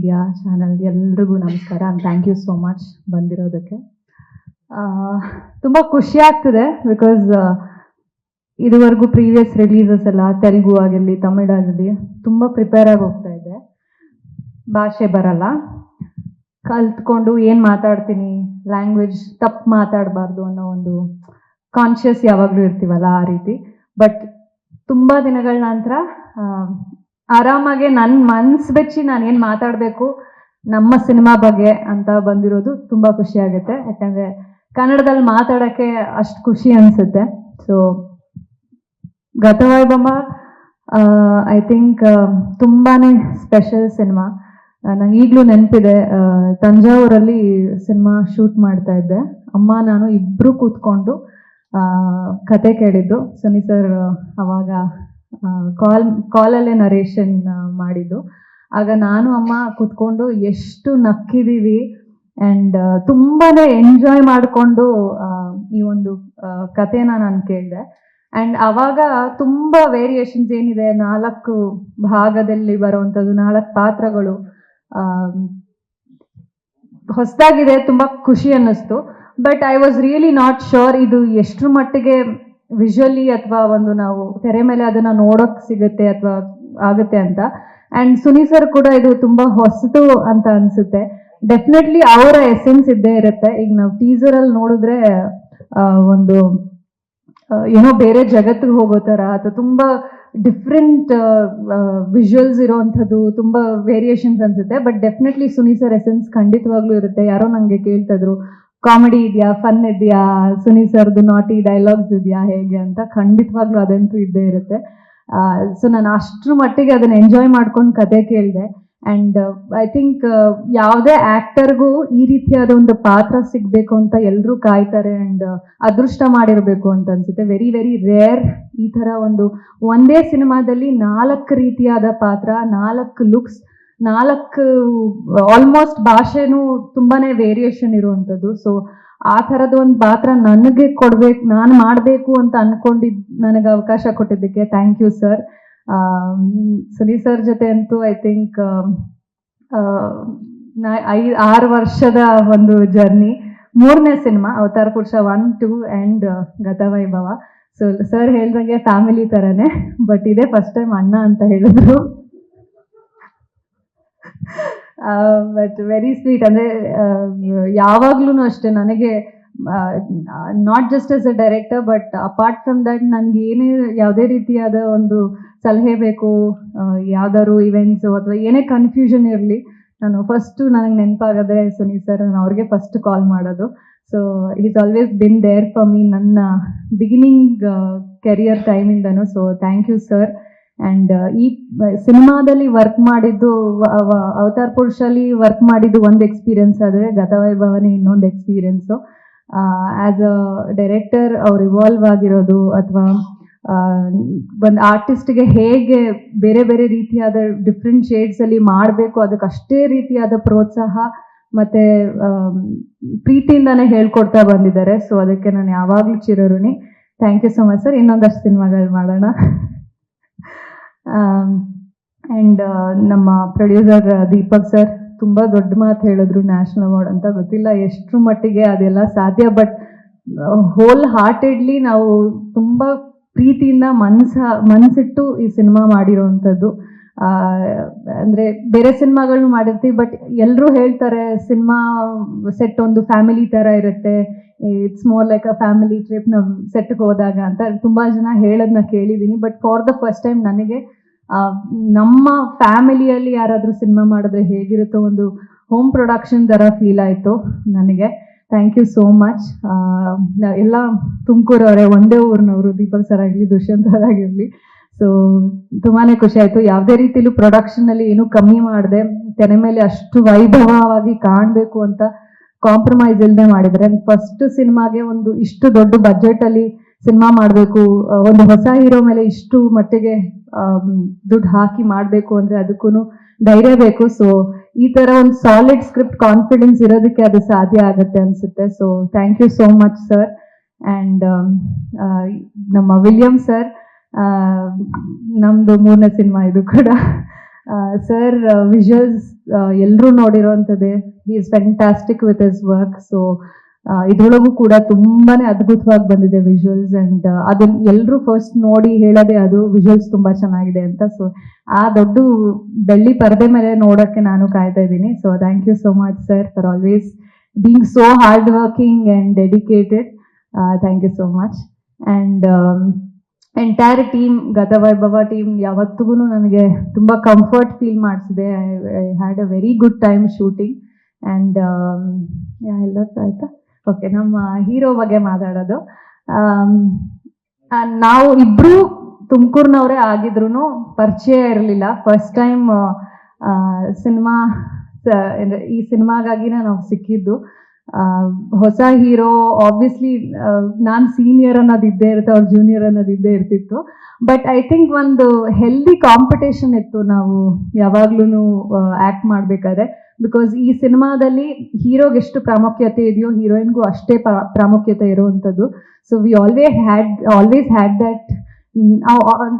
Media channel ಎಲ್ರಿಗೂ ನಮಸ್ಕಾರ. Thank you so much ಬಂದಿರೋದಕ್ಕೆ. ತುಂಬ ಖುಷಿ ಆಗ್ತಿದೆ ಬಿಕಾಸ್ ಇದುವರೆಗೂ ಪ್ರೀವಿಯಸ್ ರಿಲೀಸಸ್ ಎಲ್ಲ ತೆಲುಗು ಆಗಿರಲಿ, ತಮಿಳ್ ಆಗಿರಲಿ ತುಂಬ ಪ್ರಿಪೇರ್ ಆಗಿ ಹೋಗ್ತಾ ಇದೆ. ಭಾಷೆ ಬರಲ್ಲ. ಕಲ್ತ್ಕೊಂಡು ಏನು ಮಾತಾಡ್ತೀನಿ? ಲ್ಯಾಂಗ್ವೇಜ್ ತಪ್ಪು ಮಾತಾಡಬಾರ್ದು ಅನ್ನೋ ಒಂದು ಕಾನ್ಷಿಯಸ್ ಯಾವಾಗಲೂ ಇರ್ತೀವಲ್ಲ ಆ ರೀತಿ. ಬಟ್ ತುಂಬ ದಿನಗಳ ನಂತರ ಆರಾಮಾಗೆ ನನ್ನ ಮನ್ಸು ಬೆಚ್ಚಿ ನಾನು ಏನು ಮಾತಾಡಬೇಕು, ನಮ್ಮ ಸಿನಿಮಾ ಬಗ್ಗೆ ಅಂತ ಬಂದಿರೋದು ತುಂಬ ಖುಷಿ ಆಗುತ್ತೆ. ಯಾಕಂದರೆ ಕನ್ನಡದಲ್ಲಿ ಮಾತಾಡೋಕ್ಕೆ ಅಷ್ಟು ಖುಷಿ ಅನಿಸುತ್ತೆ. ಸೊ ಗತವೈಭವ ಐ ಥಿಂಕ್ ತುಂಬಾ ಸ್ಪೆಷಲ್ ಸಿನಿಮಾ. ನಂಗೆ ಈಗಲೂ ನೆನಪಿದೆ ತಂಜಾವೂರಲ್ಲಿ ಸಿನಿಮಾ ಶೂಟ್ ಮಾಡ್ತಾ ಇದ್ದೆ. ಅಮ್ಮ, ನಾನು ಇಬ್ಬರು ಕೂತ್ಕೊಂಡು ಕತೆ ಕೇಳಿದ್ದು. ಸುನಿ ಸರ್, ಅವಾಗ ಕಾಲ್ ಕಾಲಲ್ಲೇ ನರೇಷನ್ ಮಾಡಿದ್ದು. ಆಗ ನಾನು, ಅಮ್ಮ ಕುತ್ಕೊಂಡು ಎಷ್ಟು ನಕ್ಕಿದೀವಿ ಆ್ಯಂಡ್ ತುಂಬಾನೇ ಎಂಜಾಯ್ ಮಾಡಿಕೊಂಡು ಈ ಒಂದು ಕಥೆನ ನಾನು ಕೇಳಿದೆ. ಆ್ಯಂಡ್ ಅವಾಗ ತುಂಬ ವೇರಿಯೇಷನ್ಸ್ ಏನಿದೆ, ನಾಲ್ಕು ಭಾಗದಲ್ಲಿ ಬರುವಂಥದ್ದು, ನಾಲ್ಕು ಪಾತ್ರಗಳು ಹೊಸದಾಗಿದೆ, ತುಂಬ ಖುಷಿ ಅನ್ನಿಸ್ತು. But I was really not sure ಇದು ಎಷ್ಟರ ಮಟ್ಟಿಗೆ ವಿಜುವಲಿ ಅಥವಾ ಒಂದು ನಾವು ತೆರೆ ಮೇಲೆ ಅದನ್ನ ನೋಡೋಕ್ ಸಿಗುತ್ತೆ ಅಥವಾ ಆಗುತ್ತೆ ಅಂತ. ಅಂಡ್ ಸುನಿ ಸರ್ ಕೂಡ ಇದು ತುಂಬಾ ಹೊಸದು ಅಂತ ಅನ್ಸುತ್ತೆ. ಡೆಫಿನೆಟ್ಲಿ ಅವರ ಎಸೆನ್ಸ್ ಇದ್ದೇ ಇರುತ್ತೆ. ಈಗ ನಾವು ಟೀಸರ್ ಅಲ್ಲಿ ನೋಡಿದ್ರೆ ಒಂದು ಏನೋ ಬೇರೆ ಜಗತ್ತಿಗೆ ಹೋಗೋ ತರ ಅಥವಾ ತುಂಬಾ ಡಿಫ್ರೆಂಟ್ ವಿಜುವಲ್ಸ್ ಇರೋವಂಥದ್ದು, ತುಂಬಾ ವೇರಿಯೇಷನ್ಸ್ ಅನ್ಸುತ್ತೆ. But definitely Suni sir essence ಖಂಡಿತವಾಗ್ಲೂ ಇರುತ್ತೆ. ಯಾರೋ ನಂಗೆ ಕೇಳ್ತಾ ಇದ್ರು ಕಾಮಿಡಿ ಇದೆಯಾ ಫನ್ ಇದೆಯಾ ಸುನಿ ಸರ್ದು ನಾಟಿ ಡೈಲಾಗ್ಸ್ ಇದೆಯಾ, ಹೇಗೆ ಅಂತ ಖಂಡಿತವಾಗ್ಲೂ ಅದಂತೂ ಇದ್ದೇ ಇರುತ್ತೆ. ಸೊ ನಾನು ಅಷ್ಟರ ಮಟ್ಟಿಗೆ ಅದನ್ನ ಎಂಜಾಯ್ ಮಾಡ್ಕೊಂಡು ಕತೆ ಕೇಳಿದೆ. ಆ್ಯಂಡ್ ಐ ಥಿಂಕ್ ಯಾವುದೇ ಆ್ಯಕ್ಟರ್ಗೂ ಈ ರೀತಿಯಾದ ಒಂದು ಪಾತ್ರ ಸಿಗಬೇಕು ಅಂತ ಎಲ್ಲರೂ ಕಾಯ್ತಾರೆ ಆ್ಯಂಡ್ ಅದೃಷ್ಟ ಮಾಡಿರಬೇಕು ಅಂತ ಅನ್ಸುತ್ತೆ. ವೆರಿ ವೆರಿ ರೇರ್ ಈ ಥರ ಒಂದು ಒಂದೇ ಸಿನಿಮಾದಲ್ಲಿ ನಾಲ್ಕು ರೀತಿಯಾದ ಪಾತ್ರ, ನಾಲ್ಕು ಲುಕ್ಸ್ ನಾಲ್ಕು ಆಲ್ಮೋಸ್ಟ್ ಭಾಷೆನೂ ತುಂಬಾನೇ ವೇರಿಯೇಷನ್ ಇರುವಂಥದ್ದು. ಸೊ ಆ ಥರದ ಒಂದು ಪಾತ್ರ ನನಗೆ ಕೊಡ್ಬೇಕು, ನಾನು ಮಾಡಬೇಕು ಅಂತ ಅನ್ಕೊಂಡಿದ್, ನನಗೆ ಅವಕಾಶ ಕೊಟ್ಟಿದ್ದಕ್ಕೆ thank you sir Suni sir ಜೊತೆ ಅಂತೂ ಐ ಥಿಂಕ್ ಐ, ಆರು ವರ್ಷದ ಒಂದು ಜರ್ನಿ ಮೂರನೇ cinema Avatara Purusha one two and Gathavaibhava so sir ಹೇಳ್ದಂಗೆ ಫ್ಯಾಮಿಲಿ ಥರನೇ ಬಟ್ ಇದೇ ಫಸ್ಟ್ ಟೈಮ್ ಅಣ್ಣ ಅಂತ ಹೇಳಿದ್ರು. ಬಟ್ ವೆರಿ ಸ್ವೀಟ್ ಅಂದರೆ ಯಾವಾಗ್ಲೂ ಅಷ್ಟೇ ನನಗೆ not just as a director but apart from that ನನಗೆ ಏನೇ ಯಾವುದೇ ರೀತಿಯಾದ ಒಂದು ಸಲಹೆ ಬೇಕು ಯಾವ್ದಾದ್ರು ಇವೆಂಟ್ಸು ಅಥವಾ ಏನೇ ಕನ್ಫ್ಯೂಷನ್ ಇರಲಿ, ನಾನು ಫಸ್ಟು ನನಗೆ ನೆನಪಾಗದೆ ಸುನಿ ಸರ್ ನಾನು ಅವ್ರಿಗೆ ಫಸ್ಟ್ ಕಾಲ್ ಮಾಡೋದು. So is always been there for me ನನ್ನ beginning career ಟೈಮಿಂದನು so thank you sir and ಈ ಸಿನಿಮಾದಲ್ಲಿ ವರ್ಕ್ ಮಾಡಿದ್ದು ಅವತಾರ್ ಪುರುಷಲ್ಲಿ ವರ್ಕ್ ಮಾಡಿದ್ದು ಒಂದು ಎಕ್ಸ್ಪೀರಿಯನ್ಸ್ ಆದರೆ ಗತವೈಭವನೇ ಇನ್ನೊಂದು ಎಕ್ಸ್ಪೀರಿಯನ್ಸು ಆಸ್ ಅ ಡೈರೆಕ್ಟರ್ ಅವ್ರು ಇವಾಲ್ವ್ ಆಗಿರೋದು ಅಥವಾ ಒಂದು ಆರ್ಟಿಸ್ಟ್ಗೆ ಹೇಗೆ ಬೇರೆ ಬೇರೆ ರೀತಿಯಾದ ಡಿಫ್ರೆಂಟ್ ಶೇಡ್ಸಲ್ಲಿ ಮಾಡಬೇಕು ಅದಕ್ಕೆ ಅಷ್ಟೇ ರೀತಿಯಾದ ಪ್ರೋತ್ಸಾಹ ಮತ್ತು ಪ್ರೀತಿಯಿಂದಾನೇ ಹೇಳ್ಕೊಡ್ತಾ ಬಂದಿದ್ದಾರೆ. ಸೊ ಅದಕ್ಕೆ ನಾನು ಯಾವಾಗಲೂ ಚಿರಋಣಿ. Thank you so much sir ಇನ್ನೊಂದಷ್ಟು ಸಿನಿಮಾಗಳು ಮಾಡೋಣ. ಆ್ಯಂಡ್ ನಮ್ಮ ಪ್ರೊಡ್ಯೂಸರ್ ದೀಪಕ್ ಸರ್ ತುಂಬ ದೊಡ್ಡ ಮಾತು ಹೇಳಿದ್ರು ನ್ಯಾಷನಲ್ ಅವಾರ್ಡ್ ಅಂತ. ಗೊತ್ತಿಲ್ಲ ಎಷ್ಟು ಮಟ್ಟಿಗೆ ಅದೆಲ್ಲ ಸಾಧ್ಯ ಬಟ್ ಹೋಲ್ ಹಾರ್ಟೆಡ್ಲಿ ನಾವು ತುಂಬ ಪ್ರೀತಿಯಿಂದ ಮನ್ಸ, ಮನ್ಸಿಟ್ಟು ಈ ಸಿನಿಮಾ ಮಾಡಿರೋವಂಥದ್ದು ಅಂದರೆ ಬೇರೆ ಸಿನಿಮಾಗಳನ್ನು ಮಾಡಿರ್ತೀವಿ ಬಟ್ ಎಲ್ಲರೂ ಹೇಳ್ತಾರೆ ಸಿನಿಮಾ ಸೆಟ್ ಒಂದು ಫ್ಯಾಮಿಲಿ ಥರ ಇರುತ್ತೆ. It's more like a family trip ನಾವು ಸೆಟ್ಗೆ ಹೋದಾಗ ಅಂತ. ತುಂಬ ಜನ ಹೇಳೋದನ್ನ ಕೇಳಿದ್ದೀನಿ but for the first time ನನಗೆ ನಮ್ಮ ಫ್ಯಾಮಿಲಿಯಲ್ಲಿ ಯಾರಾದರೂ ಸಿನಿಮಾ ಮಾಡಿದ್ರೆ ಹೇಗಿರುತ್ತೋ ಒಂದು ಹೋಮ್ ಪ್ರೊಡಕ್ಷನ್ ಥರ ಫೀಲ್ ಆಯಿತು ನನಗೆ. ಥ್ಯಾಂಕ್ ಯು ಸೋ ಮಚ್ ಎಲ್ಲ ತುಮಕೂರವರೇ ಒಂದೇ ಊರಿನವರು, ದೀಪಕ್ ಸರ್ ಆಗಿರಲಿ ದುಷ್ಯಂತ್ ಸರ್ ಆಗಿರಲಿ ಸೊ ತುಂಬಾ ಖುಷಿ ಆಯಿತು. ಯಾವುದೇ ರೀತಿಲೂ ಪ್ರೊಡಕ್ಷನಲ್ಲಿ ಏನೂ ಕಮ್ಮಿ ಮಾಡಿದೆ, ತೆನೆ ಮೇಲೆ ಅಷ್ಟು ವೈಭವವಾಗಿ ಕಾಣಬೇಕು ಅಂತ ಕಾಂಪ್ರಮೈಸ್ ಇಲ್ಲದೆ ಮಾಡಿದರೆ ಫಸ್ಟ್ ಸಿನಿಮಾಗೆ ಒಂದು ಇಷ್ಟು ದೊಡ್ಡ ಬಜೆಟಲ್ಲಿ ಸಿನಿಮಾ ಮಾಡಬೇಕು ಒಂದು ಹೊಸ ಹೀರೋ ಮೇಲೆ ಇಷ್ಟು ಮಟ್ಟಿಗೆ ದುಡ್ಡು ಹಾಕಿ ಮಾಡಬೇಕು ಅಂದರೆ ಅದಕ್ಕೂ ಧೈರ್ಯ ಬೇಕು. ಸೊ ಈ ಥರ ಒಂದು ಸಾಲಿಡ್ ಸ್ಕ್ರಿಪ್ಟ್ ಕಾನ್ಫಿಡೆನ್ಸ್ ಇರೋದಕ್ಕೆ ಅದು ಸಾಧ್ಯ ಆಗುತ್ತೆ ಅನಿಸುತ್ತೆ. So thank you so much sir and ನಮ್ಮ ವಿಲಿಯಂ ಸರ್ ನಮ್ಮದು ಮೂರನೇ ಸಿನಿಮಾ ಇದು ಕೂಡ. ಸರ್ ವಿಜುವಲ್ಸ್ ಎಲ್ಲರೂ ನೋಡಿರೋಂಥದ್ದೇ. He is fantastic with is work so ಇದ್ರೊಳಗೂ ಕೂಡ ತುಂಬಾನೇ ಅದ್ಭುತವಾಗಿ ಬಂದಿದೆ ವಿಜುವಲ್ಸ್ ಅಂಡ್ ಅದನ್ನ ಎಲ್ಲರೂ ಫಸ್ಟ್ ನೋಡಿ ಹೇಳೋದೇ ಅದು ವಿಜುವಲ್ಸ್ ತುಂಬಾ ಚೆನ್ನಾಗಿದೆ ಅಂತ. ಸೊ ಆ ದೊಡ್ಡ ಬೆಳ್ಳಿ ಪರದೆ ಮೇಲೆ ನೋಡೋಕ್ಕೆ ನಾನು ಕಾಯ್ತಾ ಇದ್ದೀನಿ. So thank you so much sir for always being so hard working and dedicated thank you so much and entire team Gathavaibhava team ಯಾವತ್ತಿಗೂ ನನಗೆ ತುಂಬ comfort feel ಮಾಡಿಸಿದೆ. I had a very good time shooting and ಎಲ್ಲ ಆಯ್ತಾ okay, ನಮ್ಮ hero ಬಗ್ಗೆ ಮಾತಾಡೋದು. ನಾವು ಇಬ್ರು ತುಮಕೂರಿನವರೇ ಆಗಿದ್ರು ಪರಿಚಯ ಇರಲಿಲ್ಲ. ಫಸ್ಟ್ ಟೈಮ್ ಸಿನಿಮಾ ಈ ಸಿನಿಮಾಗಾಗಿ ನಾವು ಸಿಕ್ಕಿದ್ದು. ಹೊಸ ಹೀರೋ ಆಬ್ವಿಯಸ್ಲಿ ನಾನು ಸೀನಿಯರ್ ಅನ್ನೋದು ಇದ್ದೇ ಇರುತ್ತೆ ಅವ್ರು ಜೂನಿಯರ್ ಅನ್ನೋದು ಇದ್ದೇ ಇರ್ತಿತ್ತು. ಬಟ್ ಐ ಥಿಂಕ್ ಒಂದು ಹೆಲ್ದಿ ಕಾಂಪಿಟೇಷನ್ ಇತ್ತು ನಾವು ಯಾವಾಗ್ಲೂ ಆಕ್ಟ್ ಮಾಡ್ಬೇಕಾದ್ರೆ. ಬಿಕಾಸ್ ಈ ಸಿನಿಮಾದಲ್ಲಿ ಹೀರೋಗೆ ಎಷ್ಟು ಪ್ರಾಮುಖ್ಯತೆ ಇದೆಯೋ ಹೀರೋಯಿನ್ಗೂ ಅಷ್ಟೇ ಪ್ರಾ- ಪ್ರಾಮುಖ್ಯತೆ ಇರುವಂಥದ್ದು. So we always had always had that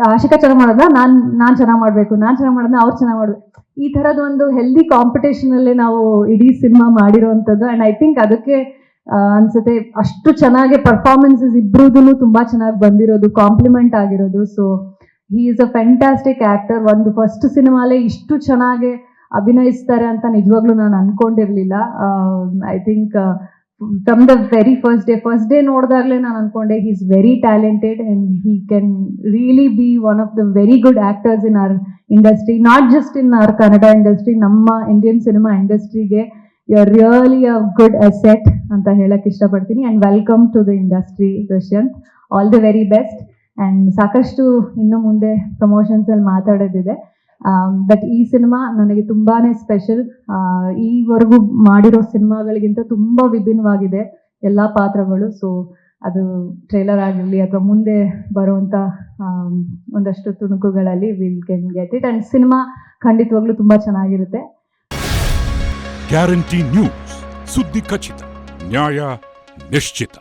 Ashika ಚೆನ್ನಾಗಿ ಮಾಡೋದನ್ನ ನಾನು ನಾನು ಚೆನ್ನಾಗಿ ಮಾಡಬೇಕು, ನಾನು ಚೆನ್ನಾಗಿ ಮಾಡೋದನ್ನ ಅವ್ರು ಚೆನ್ನಾಗಿ ಮಾಡಬೇಕು. ಈ ಥರದ ಒಂದು ಹೆಲ್ದಿ ಕಾಂಪಿಟೇಷನ್ ಅಲ್ಲೇ ನಾವು ಇಡೀ ಸಿನಿಮಾ ಮಾಡಿರೋವಂಥದ್ದು. ಆ್ಯಂಡ್ ಐ ಥಿಂಕ್ ಅದಕ್ಕೆ ಅನ್ಸುತ್ತೆ ಅಷ್ಟು ಚೆನ್ನಾಗಿ ಪರ್ಫಾರ್ಮೆನ್ಸಸ್ ಇಬ್ರದ್ದು ತುಂಬಾ ಚೆನ್ನಾಗಿ ಬಂದಿರೋದು ಕಾಂಪ್ಲಿಮೆಂಟ್ ಆಗಿರೋದು. So he is a fantastic actor ಒಂದು ಫಸ್ಟ್ ಸಿನಿಮಾಲೇ ಇಷ್ಟು ಚೆನ್ನಾಗಿ ಅಭಿನಯಿಸ್ತಾರೆ ಅಂತ ನಿಜವಾಗ್ಲೂ ನಾನು ಅನ್ಕೊಂಡಿರ್ಲಿಲ್ಲ. I think from the very first day first day ನೋಡಿದಾಗಲೇ ನಾನು ಅನ್ಕೊಂಡೆ he is very talented and he can really be one of the very good actors in our industry not just in our Kannada industry ನಮ್ಮ Indian cinema ಇಂಡಸ್ಟ್ರಿಗೆ you are really a good asset ಅಂತ ಹೇಳಕ್ ಇಷ್ಟಪಡ್ತೀನಿ. And welcome to the industry Dushyant all the very best and ಸಾಕಷ್ಟು ಇನ್ನು ಮುಂದೆ promotions ಅಲ್ಲಿ ಮಾತಾಡೋದಿದೆ. ಬಟ್ ಈ ಸಿನಿಮಾ ನನಗೆ ತುಂಬಾನೇ ಸ್ಪೆಷಲ್ ಈವರೆಗೂ ಮಾಡಿರೋ ಸಿನಿಮಾಗಳಿಗಿಂತ ತುಂಬಾ ವಿಭಿನ್ನವಾಗಿದೆ ಎಲ್ಲ ಪಾತ್ರಗಳು. ಸೊ ಅದು ಟ್ರೇಲರ್ ಆಗಿರಲಿ ಅಥವಾ ಮುಂದೆ ಬರುವಂತ ಒಂದಷ್ಟು ತುಣುಕುಗಳಲ್ಲಿ will can get it and cinema ಖಂಡಿತವಾಗ್ಲೂ ತುಂಬಾ ಚೆನ್ನಾಗಿರುತ್ತೆ. ಗ್ಯಾರಂಟಿ ನ್ಯೂಸ್ ಸುದ್ದಿ ಖಚಿತ ನ್ಯಾಯ ನಿಶ್ಚಿತ